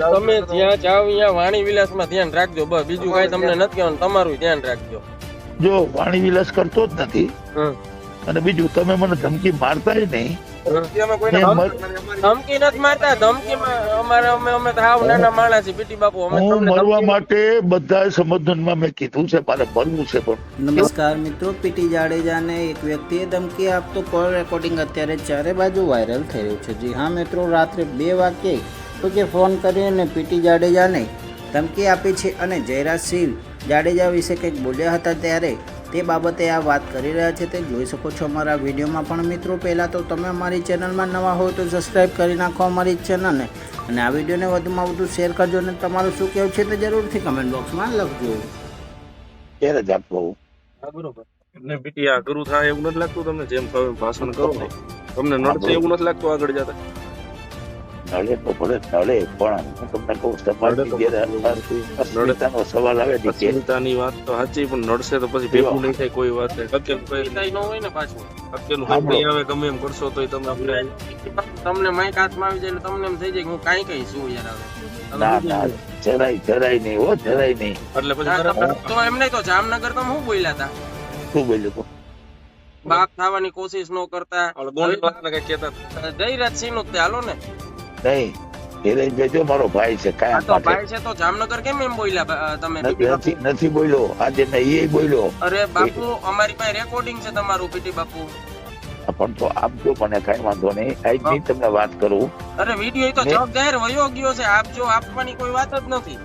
તમે જ્યાં જાવ ત્યાં વાણી વિલાસમાં ધ્યાન રાખજો. બસ બીજું કઈ તમને નથી કહેવાનું તમારું ધ્યાન રાખજો. જો વાણી વિલાસ કરતો જ નથી. અને બીજું તમે મને ધમકી મારતાય નહીં. ધમકી નથી મારતા ધમકી અમારે અમે અમે હાવ નાના માણસ છીએ પીટી બાપુ અમે હું મરવા માટે બધા સંબોધનમાં મેં કીધું છે મારે મરવું છે પણ. નમસ્કાર મિત્રો પીટી જાડેજાને એક વ્યક્તિએ ધમકી આપતો કોલ રેકોર્ડિંગ અત્યારે ચારે બાજુ વાયરલ થઈ રહ્યું છે. જી હા મિત્રો રાત્રે બે વાગ્યે તો કે ફોન કરીને પીટી જાડેજાને ધમકી આપી છે અને જયરાજ સિંહ જાડેજા વિશે કંઈક બોલ્યા હતા ત્યારે તે બાબતે આ વાત કરી રહ્યા છે. તે જોઈ શકો છો અમારા વિડીયોમાં પણ મિત્રો પહેલાં તો તમે અમારી ચેનલમાં નવા હો તો સબસ્ક્રાઈબ કરી નાખો અમારી ચેનલને અને આ વિડીયોને વધુમાં વધુ શેર કરજો અને તમારું શું કહેવું છે તે જરૂરથી કમેન્ટ બોક્સમાં લખજો. ત્યારે જ આપવો બરોબર. એમને પીટી આ ગુરુ થાય એવું નથી લાગતું તમને? જેમ ભાષણ કરો ને તમને નડશે એવું નથી લાગતું આગળ જતા? નડે તો ભલે નડે પણ હું તમને કહું સમાજની જયારે અસ્મિતાનો સવાલ આવે ને અસ્મિતાની વાત તો સાચી પણ નડશે તો પછી ભેગું નહીં થાય કોઈ વાત કઈ કઈ ન હોય ને પાછું હકેલું હા, આવે ગમે એમ કરશો તોય તમે અમને તમને માઈક હાથમાં આવી જાય એટલે તમને એમ થઈ જાય કે હું કાંઈ કઈ છું યાર હવે ના ના જરાય જરાય નહીં હો જરાય નહીં એટલે પછી તમે- તો એમ નહીં તો જામનગર તમે હું બોલ્યા હતા શું બોલ્યું તું? બાપ થવાની કોશિશ ન કરતા. જયરાજસિંહનું તે હાલો ને નહીં. ધીરજભાઈ જો મારો ભાઈ છે કાયમ તો ભાઈ છે તો જામનગર કેમ એમ બોલ્યા તમે? નથી નથી બોલ્યો. આજે નહીં એ બોલ્યો. અરે બાપુ અમારી પાસે રેકોર્ડિંગ છે તમારું પીટી બાપુ. પણ તો આપજો મને કઈ વાંધો નહીં. આજની તમને વાત કરું. અરે વીડિયો તો મેં- જાહેર વયો ગયો છે. આપજો આપવાની કોઈ વાત જ નથી.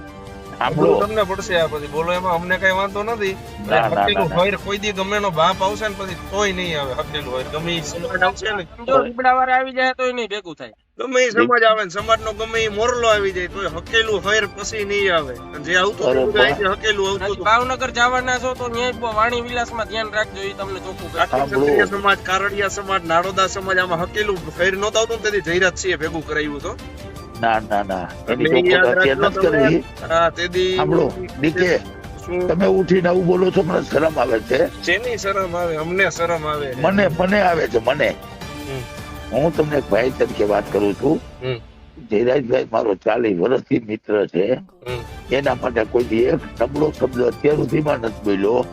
આપણો તમને પડશે આ પછી. બોલો એમાં અમને કઈ વાંધો નથી. હકેલું હોય કોઈ દી ગમે નો બાપ આવશે ને પછી તોય નહીં આવે. હકેલું હોય ગમે આવશે ને આવી જાય તો નહીં ભેગું થાય. ગમે એ સમાજ આવે ને સમાજનો ગમે એ મોરલો આવી જાય તો હકેલું હોય પછી નહીં આવે. જે આવતું હકેલું આવતું ભાવનગર જવાના છો તો ન્યાય વાણી વિલાસમાં ધ્યાન રાખજો એ તમને ચોખ્ખું સમાજ કારડિયા સમાજ નારોદા સમાજ આમાં હકેલું ફેર નહોતું આવતું તેથી જયરાજ સિંહ ભેગું કરાવ્યું તો ના ના ના. એની તમે. હા તેથી સાંભળો ડીકે શું? તમે ઉઠીને આવું બોલો છો મને શરમ આવે છે. જેની શરમ આવે? અમને શરમ આવે. મને મને આવે છે મને. હમ. હું તમને એક ભાઈ તરીકે વાત કરું છું. જયરાજભાઈ મારો ચાલીસ વર્ષથી મિત્ર છે. એના માટે કોઈ એક નબળો શબ્દ અત્યાર સુધીમાં નથી બોલ્યો.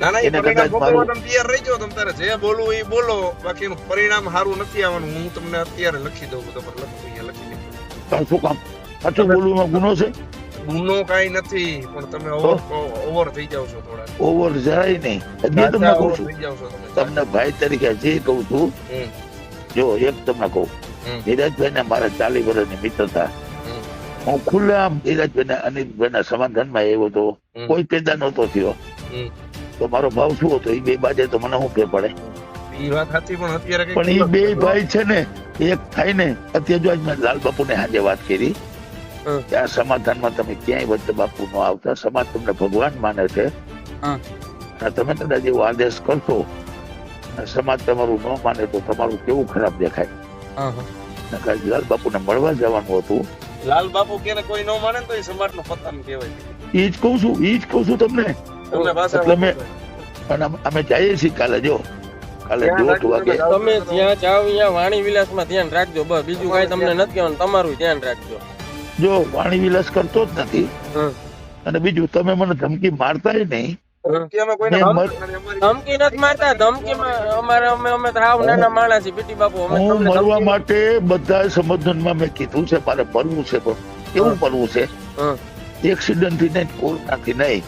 ના ના એ પરિણામ ભોગવવા તૈયાર રહી જાઓ તારે જે બોલવું એ બોલો. બાકી એનું પરિણામ સારું નથી આવવાનું. હું તમને અત્યારે લખી દઉં લખી દઉં. શું કામ? સાચું બોલવાનો ગુનો છે? ગુનો કાઈ નથી પણ તમે ઓવર ઓવર થઈ જાવ છો થોડા ઓવર જરાય નહીં. તમને કહું છું. તમને ભાઈ તરીકે જે કહું છું. જો એક તમને કહું હમ. ધીરજભાઈ ને મારા ચાલી વર્ષની મિત્રતા. હું ખુલ્લેઆમ ધીરજભાઈ ને અનિલભાઈ ના સમાધાનમાં એવો હતો કોઈ પેદા નહોતો થયો. તો મારો ભાવ શું હતો? એ બે બાજે તો મને શું ફેર પડે? પણ એ બે ભાઈ છે ને એક થાય ને અત્યારે જો આજ મેં લાલ બાપુ ને આજે વાત કરી આ સમાધાનમાં તમે ક્યાંય વચ્ચે બાપુ નો આવતા. સમાજ તમને ભગવાન માને છે. તમે કદાચ એવો આદેશ કરશો સમાજ તમારું ન માને તો તમારું કેવું ખરાબ દેખાય? નકર લાલ બાપુને મળવા જવાનું હતું. લાલ બાપુ કે કોઈ ન માને તો એ સમાજનો પતન કહેવાય. ઈ જ કહું છું ઈ જ કહું છું તમને. તમને એટલે મેં- અને અમે- જઈએ છીએ કાલે જો. કાલે દોઢ વાગે. તમે જ્યાં જાવ ત્યાં વાણી વિલાસમાં ધ્યાન રાખજો બસ. બીજું કાઈ તમને નથી કહેવાનું તમારું ધ્યાન રાખજો. જો વાણી વિલાસ કરતો જ નથી. અને બીજું તમે મને ધમકી મારતાય નહીં. ધમકી નથી મારતા. ધમકી અમારે અમે અમે હાવ નાના માણસ છીએ પીટી બાપુ. અમે હું મરવા માટે બધા સંબોધનમાં મેં કીધું છે મારે મરવું છે પણ કેવું મરવું છે? એક્સિડન્ટથી નહીં કોરોનાથી નહીં.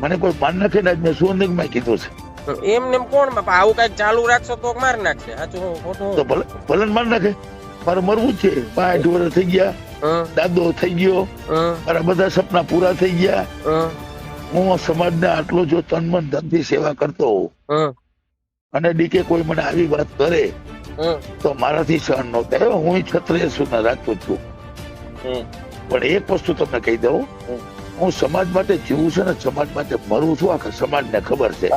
મને કોઈ માન નાખે ને મેં સુવર્ણિકમાં કીધું છે? એમ ને કોણ બાપા આવું કંઈક ચાલુ રાખશો તો માર નાખશે. સાચું ખોટું. તો ભલે ભલે માર નાખે. મારે મરવું જ છે. પાંચ વર્ષ થઈ ગયા. દાદો થઈ ગયો. મારા બધા સપના પૂરા થઈ ગયા. હં, સમાજના આટલો જો તન મન ધનથી સેવા કરતો અને ડીકે કોઈ મને આવી વાત કરે તો મારાથી સહન ન થાય હું છત્રીય સુના રાખતો જ છું પણ એક વસ્તુ તમને કહી દઉં. હું સમાજ માટે જીવું છું ને સમાજ માટે મરું છું. આખા સમાજને ખબર છે.